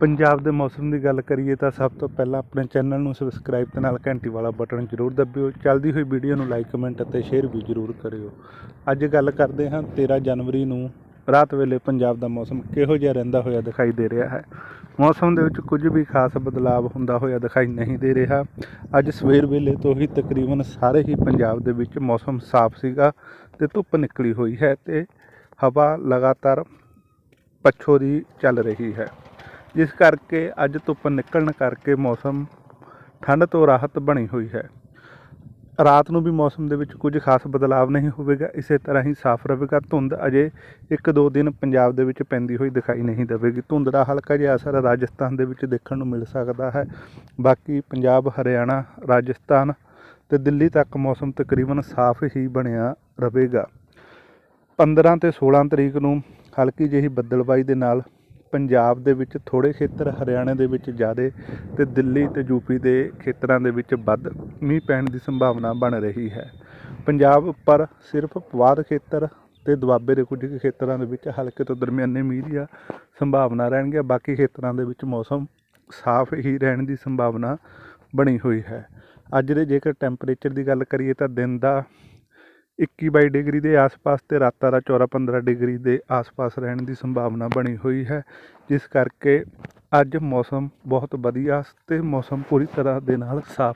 ਪੰਜਾਬ ਦੇ ਮੌਸਮ ਦੀ ਗੱਲ ਕਰੀਏ ਤਾਂ ਸਭ ਤੋਂ ਪਹਿਲਾਂ ਆਪਣੇ ਚੈਨਲ ਨੂੰ ਸਬਸਕ੍ਰਾਈਬ ਤੇ ਨਾਲ ਘੰਟੀ ਵਾਲਾ ਬਟਨ ਜ਼ਰੂਰ ਦਬਿਓ। ਚੱਲਦੀ ਹੋਈ ਵੀਡੀਓ ਨੂੰ ਲਾਈਕ, ਕਮੈਂਟ ਅਤੇ ਸ਼ੇਅਰ ਵੀ ਜ਼ਰੂਰ ਕਰਿਓ। ਅੱਜ ਗੱਲ ਕਰਦੇ ਹਾਂ 13 ਜਨਵਰੀ ਨੂੰ ਰਾਤ ਵੇਲੇ ਪੰਜਾਬ ਦਾ ਮੌਸਮ ਕਿਹੋ ਜਿਹਾ ਰਹਿੰਦਾ ਹੋਇਆ ਦਿਖਾਈ ਦੇ ਰਿਹਾ ਹੈ। ਮੌਸਮ ਦੇ ਵਿੱਚ ਕੁਝ ਵੀ ਖਾਸ ਬਦਲਾਅ ਹੁੰਦਾ ਹੋਇਆ ਦਿਖਾਈ ਨਹੀਂ ਦੇ ਰਿਹਾ। ਅੱਜ ਸਵੇਰ ਵੇਲੇ ਤੋਂ ਹੀ ਤਕਰੀਬਨ ਸਾਰੇ ਹੀ ਪੰਜਾਬ ਦੇ ਵਿੱਚ ਮੌਸਮ ਸਾਫ਼ ਸੀਗਾ ਤੇ ਧੁੱਪ ਨਿਕਲੀ ਹੋਈ ਹੈ ਤੇ ਹਵਾ ਲਗਾਤਾਰ ਪੱਛੋ ਦੀ ਚੱਲ ਰਹੀ ਹੈ। ਜਿਸ ਕਰਕੇ ਅੱਜ ਧੁੱਪ ਨਿਕਲਣ ਕਰਕੇ ਮੌਸਮ ਠੰਡ ਤੋਂ ਰਾਹਤ ਬਣੀ ਹੋਈ ਹੈ। ਰਾਤ ਨੂੰ ਵੀ ਮੌਸਮ ਦੇ ਵਿੱਚ ਕੁਝ ਖਾਸ ਬਦਲਾਵ ਨਹੀਂ ਹੋਵੇਗਾ। ਇਸੇ ਤਰ੍ਹਾਂ ਹੀ ਸਾਫ਼ ਰਹੇਗਾ। ਧੁੰਦ ਅਜੇ ਇੱਕ ਦੋ ਦਿਨ ਪੰਜਾਬ ਦੇ ਵਿੱਚ ਪੈਂਦੀ ਹੋਈ ਦਿਖਾਈ ਨਹੀਂ ਦੇਵੇਗੀ। ਧੁੰਦ ਦਾ ਹਲਕਾ ਜਿਹਾ ਅਸਰ ਰਾਜਸਥਾਨ ਦੇ ਵਿੱਚ ਦੇਖਣ ਨੂੰ ਮਿਲ ਸਕਦਾ ਹੈ। ਬਾਕੀ ਪੰਜਾਬ, ਹਰਿਆਣਾ, ਰਾਜਸਥਾਨ ਤੇ ਦਿੱਲੀ ਤੱਕ ਮੌਸਮ ਤਕਰੀਬਨ ਸਾਫ਼ ਹੀ ਬਣਿਆ ਰਹੇਗਾ। 15 ਤੇ 16 ਤਰੀਕ ਨੂੰ ਹਲਕੀ ਜਿਹੀ ਬੱਦਲਬਾਈ ਦੇ ਨਾਲ ਪੰਜਾਬ ਦੇ ਵਿੱਚ ਥੋੜੇ ਖੇਤਰ ਹਰਿਆਣੇ ਦੇ ਵਿੱਚ ਜ਼ਿਆਦਾ ਤੇ ਦਿੱਲੀ ਤੇ ਯੂਪੀ ਦੇ ਖੇਤਰਾਂ ਦੇ ਵਿੱਚ ਵੱਧ ਮੀਂਹ ਪੈਣ ਦੀ ਸੰਭਾਵਨਾ ਬਣ ਰਹੀ ਹੈ। ਪੰਜਾਬ ਉੱਪਰ ਸਿਰਫ ਪਵਾਦ ਖੇਤਰ ਤੇ ਦੁਆਬੇ ਦੇ ਕੁਝ ਕੁ ਖੇਤਰਾਂ ਦੇ ਵਿੱਚ ਹਲਕੇ ਤੋਂ ਦਰਮਿਆਨੇ ਮੀਂਹ ਦੀ ਸੰਭਾਵਨਾ ਰਹਿਣਗੇ ਬਾਕੀ ਖੇਤਰਾਂ ਦੇ ਵਿੱਚ ਮੌਸਮ ਸਾਫ਼ ਹੀ ਰਹਿਣ ਦੀ ਸੰਭਾਵਨਾ ਬਣੀ ਹੋਈ ਹੈ। ਅੱਜ ਦੇ ਜੇਕਰ ਟੈਂਪਰੇਚਰ ਦੀ ਗੱਲ ਕਰੀਏ ਤਾਂ ਦਿਨ ਦਾ 21 22 ਡਿਗਰੀ ਦੇ ਆਸ-ਪਾਸ ਤੇ ਰਾਤਾਂ ਦਾ 14 15 ਡਿਗਰੀ ਦੇ ਆਸ-ਪਾਸ ਰਹਿਣ ਦੀ ਸੰਭਾਵਨਾ ਬਣੀ ਹੋਈ ਹੈ। ਜਿਸ ਕਰਕੇ ਅੱਜ ਮੌਸਮ ਬਹੁਤ ਵਧੀਆ ਤੇ ਮੌਸਮ ਪੂਰੀ ਤਰ੍ਹਾਂ ਦੇ ਨਾਲ ਸਾਫ਼